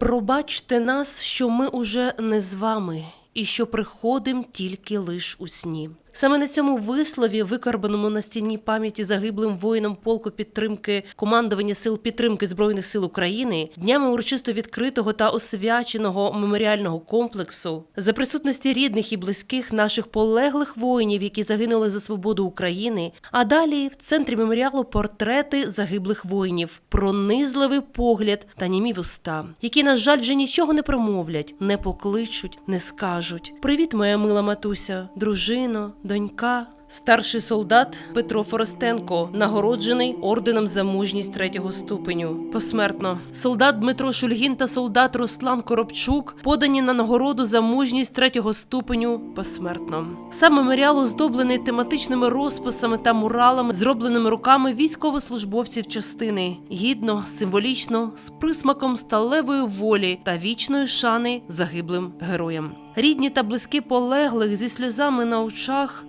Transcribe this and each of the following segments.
Пробачте нас, що ми уже не з вами, і що приходим тільки лиш у сні. Саме на цьому вислові, викарбаному на стіні пам'яті загиблим воїнам полку підтримки командування сил підтримки збройних сил України, днями урочисто відкритого та освяченого меморіального комплексу, за присутності рідних і близьких наших полеглих воїнів, які загинули за свободу України. А далі в центрі меморіалу портрети загиблих воїнів, пронизливий погляд та німі вуста, які, на жаль, вже нічого не промовлять, не покличуть, не скажуть. Привіт, моя мила матуся, дружино, донька. Старший солдат Петро Форостенко нагороджений орденом за мужність третього ступеню. Посмертно солдат Дмитро Шульгін та солдат Руслан Коробчук подані на нагороду за мужність третього ступеню посмертно. Сам меморіал оздоблений тематичними розписами та муралами, зробленими руками військовослужбовців частини, гідно, символічно, з присмаком сталевої волі та вічної шани загиблим героям. Рідні та близькі полеглих зі сльозами на очах,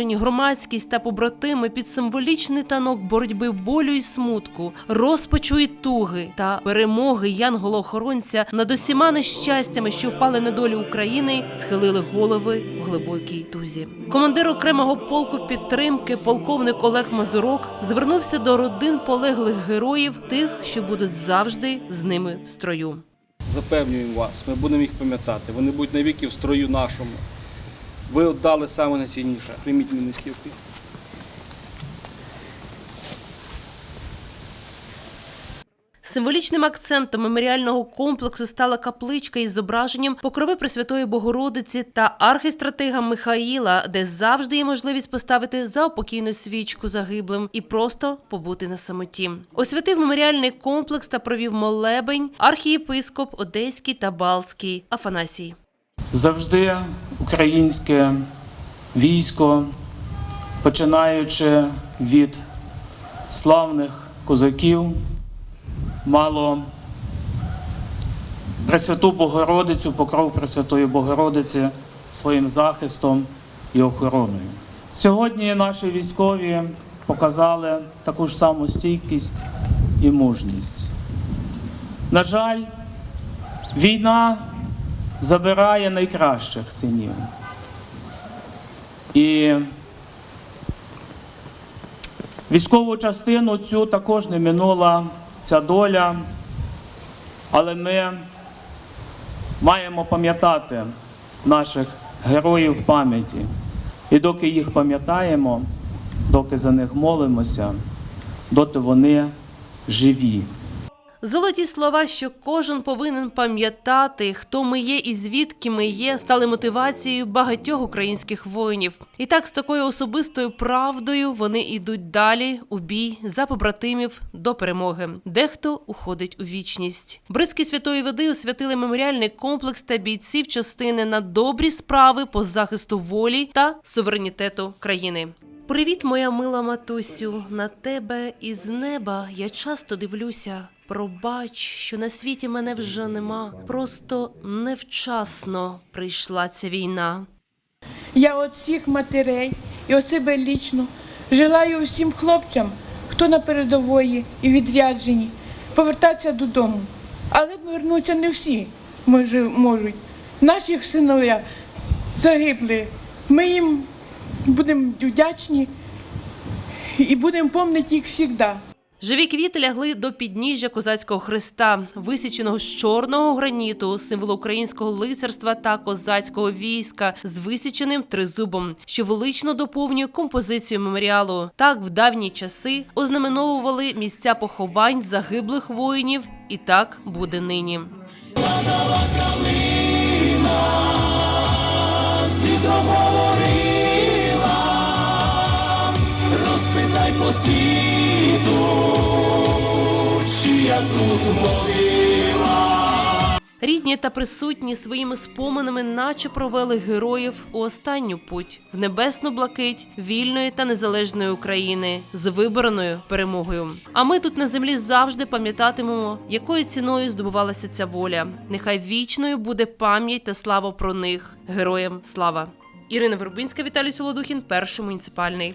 запрошені громадськість та побратими під символічний танок боротьби болю і смутку, розпачу і туги та перемоги янгола-охоронця над усіма нещастями, що впали на долю України, схилили голови в глибокій тузі. Командир окремого полку підтримки, полковник Олег Мазурок, звернувся до родин полеглих героїв, тих, що будуть завжди з ними в строю. Запевнюємо вас, ми будемо їх пам'ятати. Вони будуть навіки в строю нашому. Ви віддали саме найцінніше. Прийміть мій низький. Символічним акцентом меморіального комплексу стала капличка із зображенням покрови Пресвятої Богородиці та архістратига Михаїла, де завжди є можливість поставити заопокійну свічку загиблим і просто побути на самоті. Освятив меморіальний комплекс та провів молебень архієпископ Одеський та Балтський Афанасій. Завжди українське військо, починаючи від славних козаків, мало Пресвяту Богородицю, покров Пресвятої Богородиці своїм захистом і охороною. Сьогодні наші військові показали таку ж саму стійкість і мужність. На жаль, війна забирає найкращих синів. І військову частину цю також не минула ця доля, але ми маємо пам'ятати наших героїв пам'яті. І доки їх пам'ятаємо, доки за них молимося, доти вони живі. Золоті слова, що кожен повинен пам'ятати, хто ми є і звідки ми є, стали мотивацією багатьох українських воїнів. І так, з такою особистою правдою вони йдуть далі у бій за побратимів до перемоги. Дехто уходить у вічність. Бризки святої води освятили меморіальний комплекс та бійців частини на добрі справи по захисту волі та суверенітету країни. Привіт, моя мила матусю, на тебе із неба я часто дивлюся. Пробач, що на світі мене вже нема. Просто невчасно прийшла ця війна. Я от всіх матерей і от себе лічно желаю всім хлопцям, хто на передової і відряджені, повертатися додому. Але повернуться не всі може, можуть. Наші синов'я загибли. Ми їм будемо вдячні і будемо пам'ятати їх завжди. Живі квіти лягли до підніжжя козацького хреста, висіченого з чорного граніту, символу українського лицарства та козацького війська з висіченим тризубом, що велично доповнює композицію меморіалу. Так в давні часи ознаменовували місця поховань загиблих воїнів, і так буде нині. розквітай по світу, чия тут могила. Рідні та присутні своїми споминами, наче провели героїв у останню путь в небесну блакить вільної та незалежної України з вибраною перемогою. А ми тут на землі завжди пам'ятатимемо, якою ціною здобувалася ця воля. Нехай вічною буде пам'ять та слава про них. Героям слава! Ірина Вербинська, Віталій Солодухін, перший муніципальний.